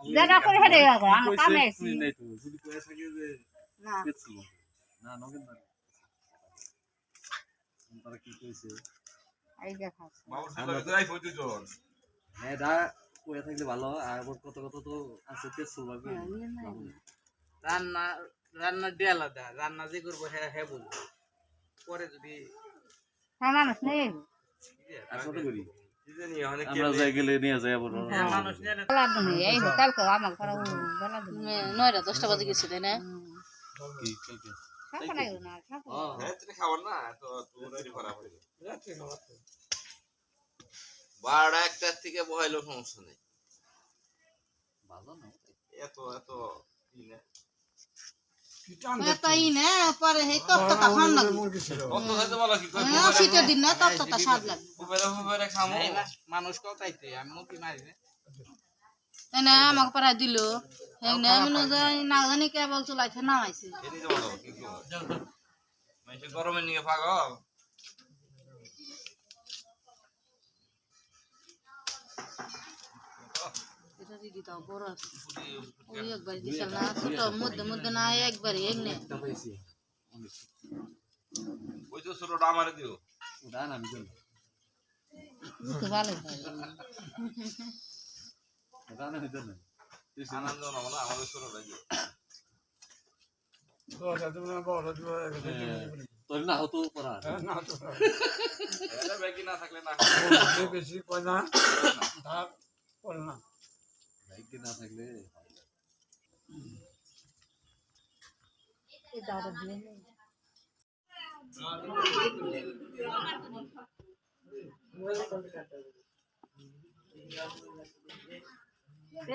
যেটা করে হেঁটে যাব আমার কামে আছি না না নগেন তারা কি কইছে এই দেখা হ্যাঁ দা কয়ে থাকলে ভালো আর কত কত তো আছে পেয়েছিল লাগবে রান্না রান্না দিয়ে আলাদা রান্না যে করব হ্যাঁ হ্যাঁ বলব পরে যদি হ্যাঁ মানুষ নেই কত করি। আমরা যাই গেলে নিয়ে যাই আবার মানুষ নিয়ে বেলা দিনে এই কালকে আমার করা নয়টা দশটা বাজে গেছে তাই না? কি কালকে সাপা লাগবে না সাপা বারোটা একটার থেকে বহাইলেও সমস্যা নেই। ভালো না এত এত মানুষ কথাইতে আমি মুখি মারি না। তাই না আমাকে পাড়ায় দিল। না আমি না জানি কেবল চলাইছে নামাইছে। গরমে নিয়ে পাগল। এটা দিদি তাও বড় আছে ওই একবার দিছিল না ছোট মধ্যে মধ্যে না একবারই এক নে একটা পাইছি অনেক ওই তো ছোটটা আমারে দিও ওটা না আমি জানি তো ভালো হয় ওটা না আমি জানি আনন্দ না বলো আমাদের ছোটটা দিও তোর না হতো পড়া এরা ব্যাগি না থাকলে না বাইক না থাকলে এই দাওটা দিয়ে নে।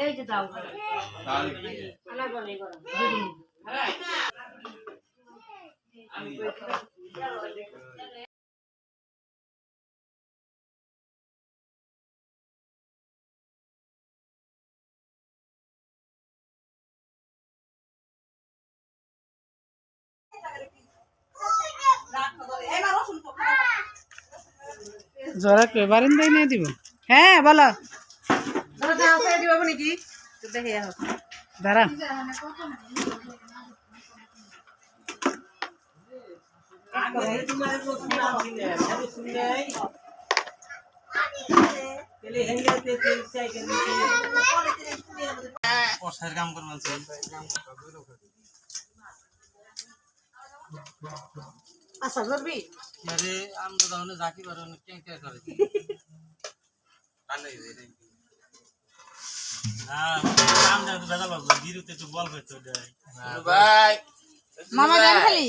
এই যে দাও আলাদা নেই গরম দুদিন জরা কে? বারান্দায় নিয়ে দিব। হ্যাঁ বলো। দাঁড়া। কাম করবেন আরে আমরা তখন জাকি পারো কেন কে করে কানে রে হ্যাঁ কাম জানো বেদা লাগবে গিরুতে তো বল করতে দেয় ভাই মামা যান খালি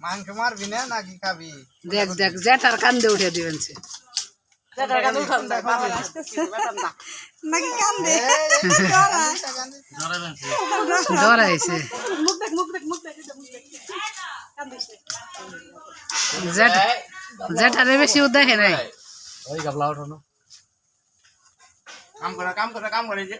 মাংস মারবি না নাকি খাবি দেখ দেখ জেঠার কান্দে উঠে দিবেন সে জরাবেন ডরাইছে জেঠা জেঠারে বেশি দেখে নাই ওই গাবলা ওঠানো কাম করে কাম করে কাম করে যে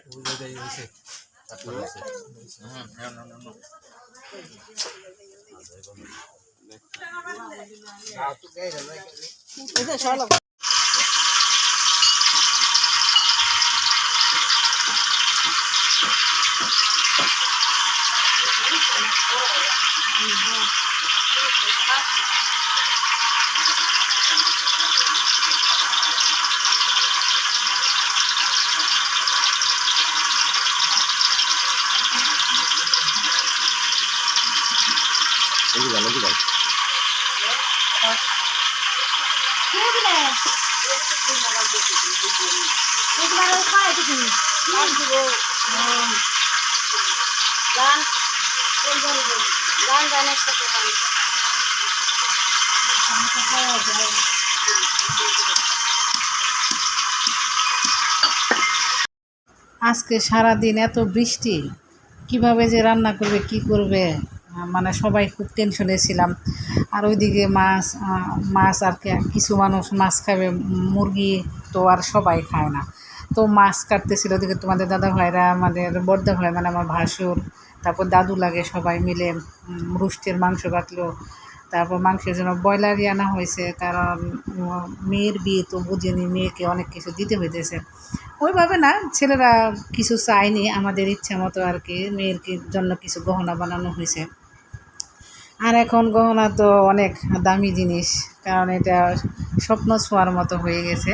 Look at that, look at that. গান গান গান একসাথে গান আজকে সারা দিন এত বৃষ্টি, কীভাবে যে রান্না করবে, কি করবে? মানে সবাই খুব টেনশনে ছিলাম। আর ওইদিকে মাছ মাছ আর কিছু মানুষ মাছ খাবে, মুরগি তো আর সবাই খায় না। তো মাছ কাটতেছিল ওদিকে তোমাদের দাদা ভাইরা, আমাদের বর্দা ভাই মানে আমার ভাসুর, তারপর দাদু লাগে সবাই মিলে রুষ্টের মাংস কাটলো। তারপর মাংসের জন্য ব্রয়লারই আনা হয়েছে, কারণ মেয়ের বিয়ে তো বুঝেনি, মেয়েকে অনেক কিছু দিতে হইতেছে। ওইভাবে না, ছেলেরা কিছু চায়নি, আমাদের ইচ্ছা মতো আর কি মেয়ের জন্য কিছু গহনা বানানো হয়েছে। আর এখন গহনা তো অনেক দামি জিনিস, কারণ এটা স্বপ্ন ছোঁয়ার মতো হয়ে গেছে।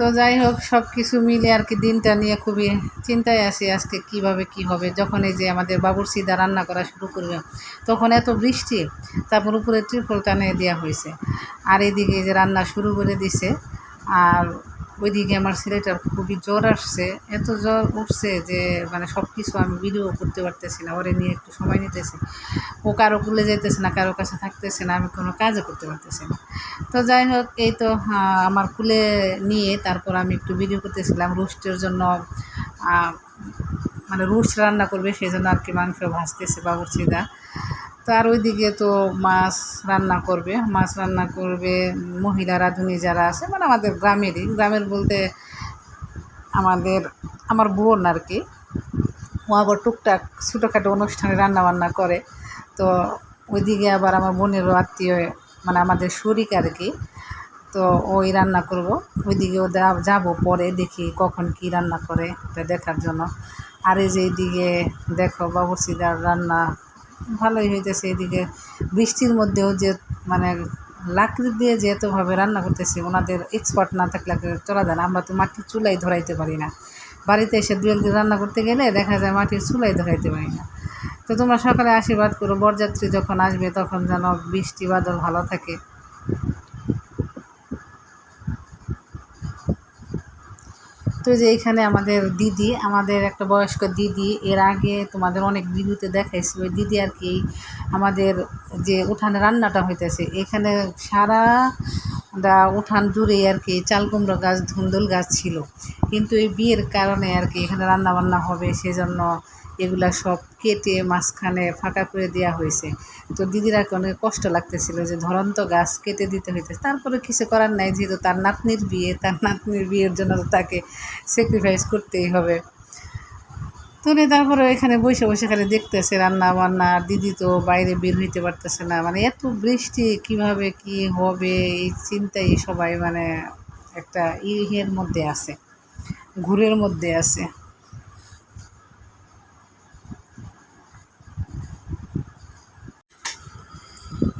তো যাই হোক সব কিছু মিলে আর কি দিনটা নিয়ে খুবই চিন্তায় আসি আজকে কীভাবে কি হবে। যখন এই যে আমাদের বাবুরসিদা রান্না করা শুরু করবে, তখন এত বৃষ্টি, তারপর উপরে ত্রিপল টানিয়ে দেওয়া হয়েছে। আর এদিকে যে রান্না শুরু করে দিছে, আর ওইদিকে আমার ছেলেটার খুবই জ্বর আসছে। এত জ্বর উঠছে যে মানে সব কিছু আমি ভিডিও করতে পারতেছি না, ওরে নিয়ে একটু সময় নিতেছি। ও কারও কুলে যেতেছে না, কারও কাছে থাকতেছে না, আমি কোনো কাজও করতে পারতেছি না। তো যাই হোক, এই তো আমার কুলে নিয়ে তারপর আমি একটু ভিডিও করতেছিলাম, রোস্টের জন্য মানে রোস্ট রান্না করবে সেই জন্য আর কি মাংস ভাজতেছে বাবুর্চিদা তো আর ওইদিকে তো মাছ রান্না করবে, মাছ রান্না করবে মহিলা রাঁধুনি যারা আছে মানে আমাদের গ্রামেরই। গ্রামের বলতে আমাদের, আমার বোন আর কি, ও আবার টুকটাক ছোটোখাটো অনুষ্ঠানে রান্না বান্না করে। তো ওইদিকে আবার আমার বোনেরও আত্মীয় মানে আমাদের শরিক আর কি, তো ওই রান্না করব। ওইদিকেও যাব পরে দেখি কখন কি রান্না করে, এটা দেখার জন্য। আর এই যে এইদিকে দেখো বাবুর্চিদার রান্না ভালোই হইতেছে এদিকে। বৃষ্টির মধ্যেও যে মানে লাকড়ি দিয়ে যে এতভাবে রান্না করতেছি, ওনাদের এক্সপার্ট না থাকলে চলা যায় না। আমরা তো মাটির চুলাই ধরাইতে পারি না। বাড়িতে এসে দু একদিন রান্না করতে গেলে দেখা যায় মাটির চুলাই ধরাইতে পারি না। তো তোমরা সকালে আশীর্বাদ করো, বরযাত্রী যখন আসবে তখন যেন বৃষ্টি বাদল ভালো থাকে। তো যে এখানে আমাদের দিদি, আমাদের একটা বয়স্ক দিদি, এর আগে তোমাদের অনেক ভিডিওতে দেখাইছি ওই দিদি আর কি আমাদের যে উঠানে রান্নাটা হইতেছে, এখানে সারা দা উঠান জুড়ে আর কি চাল কুমড়ো গাছ, ধুন্দুল গাছ ছিল। কিন্তু এই বিয়ের কারণে আর কি এখানে রান্না বান্না হবে, সেজন্য এগুলা সব কেটে মাঝখানে ফাঁকা করে দেওয়া হয়েছে। তো দিদিরা অনেক কষ্ট লাগতেছিল যে ধরন্ত গাছ কেটে দিতে হইতেছে। তারপরে কিছু করার নাই, যেহেতু তার নাতনির বিয়ে, তার নাতনির বিয়ের জন্য তো তাকে স্যাক্রিফাইস করতেই হবে। তো তারপরে এখানে বসে বসে খালি দেখতেছে রান্না বান্না দিদি তো বাইরে বের হইতে পারতেছে না। মানে এত বৃষ্টি, কীভাবে কি হবে, এই চিন্তাই সবাই মানে একটা ইয়ের মধ্যে আছে, ঘুরের মধ্যে আছে।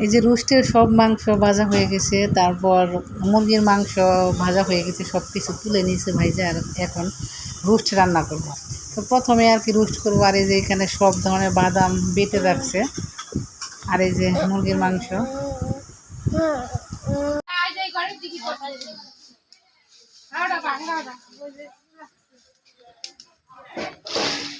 এই যে রোস্টের সব মাংস ভাজা হয়ে গেছে, তারপর মুরগির মাংস ভাজা হয়ে গেছে সব কিছু তুলে নিয়েছে ভাইজা, আর এখন রোস্ট রান্না করব। তো প্রথমে আর কি রোস্ট করব, আর এই যে এখানে সব ধরনের বাদাম বেটে রাখছে, আর এই যে মুরগির মাংস। এক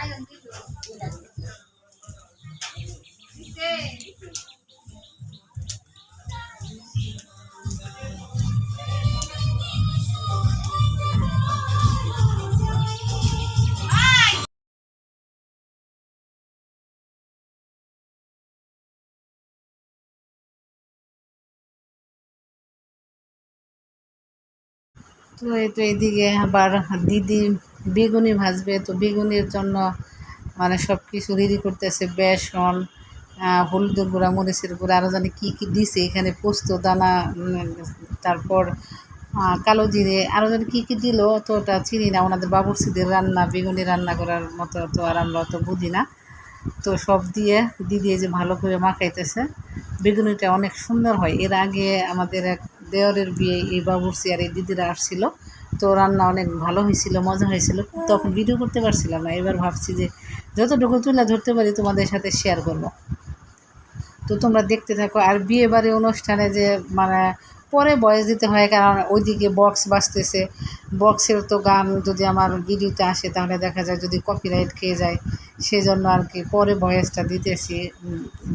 Ayun, dito. Ilan. Sige. তো এই তো এদিকে আবার দিদি বেগুনি ভাজবে, তো বেগুনের জন্য মানে সব কিছু রেডি করতেছে বেসন হলুদের গুঁড়া, মরিচের গুঁড়া আরও জানি কী কী দিছে এখানে, পোস্ত, দানা তারপর কালো জিরে আরও যেন কী কী দিল ওটা চিনি না। ওনাদের বাবুর্চিদের রান্না, বেগুনি রান্না করার মতো তো আর আমরা অত বুঝি না। তো সব দিয়ে দিদি যে ভালো করে মাখাইতেছে। বেগুনিটা অনেক সুন্দর হয়। এর আগে আমাদের এক দেওরের বিয়ে এই বাবুর্চি আর এই দিদিরা আসছিল। তো রান্না অনেক ভালো হয়েছিল, মজা হয়েছিল। তখন ভিডিও করতে পারছিলাম না। এবার ভাবছি যে যতটুকু তুলে ধরতে পারি তোমাদের সাথে শেয়ার করব। তো তোমরা দেখতে থাকো। আর বিয়ে বাড়ি অনুষ্ঠানে যে মানে পরে বয়স দিতে হয়, কারণ ওইদিকে বক্স বাজতেছে। বক্সের তো গান যদি আমার ভিডিওতে আসে, তাহলে দেখা যায় যদি কপিরাইট খেয়ে যায়। সেজন্য আর কি পরে ভয়েসটা দিতেছি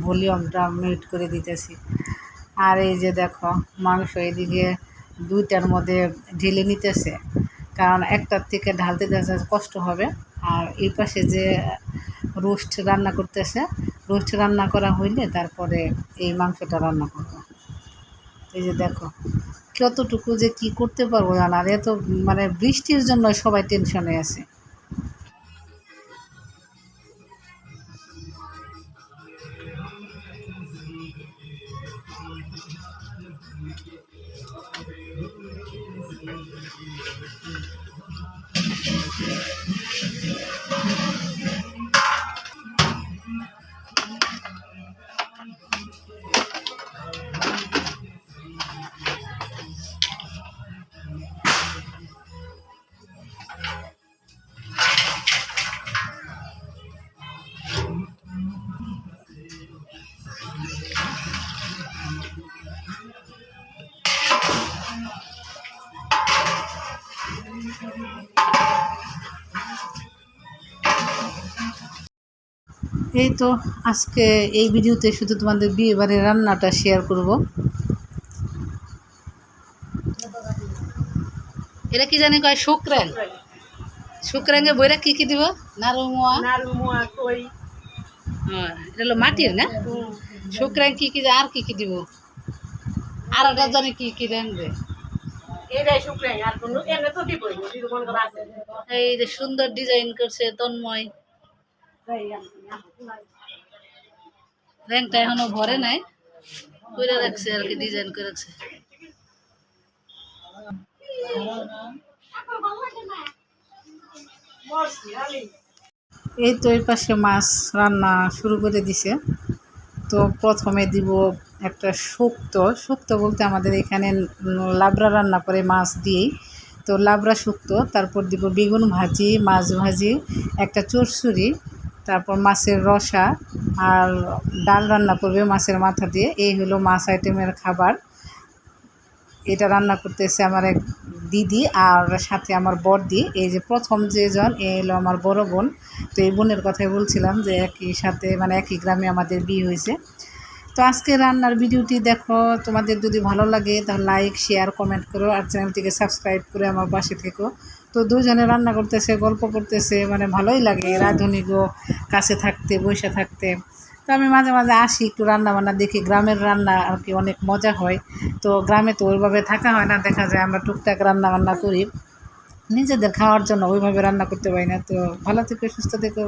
ভলিউমটা মিউট করে দিতেছি। আর এই যে দেখো, মাংস এদিকে দুইটার মধ্যে ঢেলে নিতেছে। কারণ একটার থেকে ঢালতে কষ্ট হবে। আর এই পাশে যে রোস্ট রান্না করতেছে, রোস্ট রান্না করা হইলে তারপরে এই মাংসটা রান্না করব। এই যে দেখো, কতটুকু যে কি করতে পারব জানার এত মানে বৃষ্টির জন্য সবাই টেনশনে আছে। এই তো আজকে এই ভিডিওতে শুধু তোমাদের বিয়ে বাড়ির রান্নাটা শেয়ার করব। এটা কি জানি কয়? শুক্রান শুক্রাঙ্গে বইরা কি কি দিব? নারু মোয়া নাড়ু মোয়া কই এটা হলো মাটির না? শুক্রাং কি কি আর কি কি দিব? আর একটা জানি কি কি আছে। এই যে সুন্দর ডিজাইন করছে তন্ময়। র্যাংটা এখনও ভরে নাই। করে রাখছে আর কি ডিজাইন করেছে এই তো এই পাশে মাছ রান্না শুরু করে দিছে। তো প্রথমে দিব একটা শুক্তো। শুক্তো বলতে আমাদের এখানে লাবড়া রান্না করে মাছ দিয়েই। তো লাবড়া শুক্তো, তারপর দিব বেগুন ভাজি, মাছ ভাজি, একটা চরচুরি তারপর মাছের রসা আর ডাল রান্না করবে মাছের মাথা দিয়ে। এই হলো মাছ আইটেমের খাবার। এটা রান্না করতেছে আমার এক দিদি আর সাথে আমার বড়দি। এই যে প্রথম যেজন এ হলো আমার বড় বোন। তো এই বোনের কথাই বলছিলাম যে একই সাথে মানে একই গ্রামে আমাদের বিয়ে হয়েছে। তো আজকে রান্নার ভিডিওটি দেখো। তোমাদের যদি ভালো লাগে তাহলে লাইক শেয়ার কমেন্ট করো আর চ্যানেলটিকে সাবস্ক্রাইব করে আমার পাশে থেকো। তো দুজনে রান্না করতেছে, গল্প করতেছে মানে ভালোই লাগে। রাঁধুনি গো, কাছে থাকতে, বসে থাকতে। তো আমি মাঝে মাঝে আসি একটু রান্না বান্না দেখি গ্রামের রান্না আর কি অনেক মজা হয়। তো গ্রামে তো ওইভাবে থাকা হয় না, দেখা যায় আমরা টুকটাক রান্না বান্না করি। নিজেদের খাওয়ার জন্য ওইভাবে রান্না করতে পারি না। তো ভালো থেকে, সুস্থ থেকো।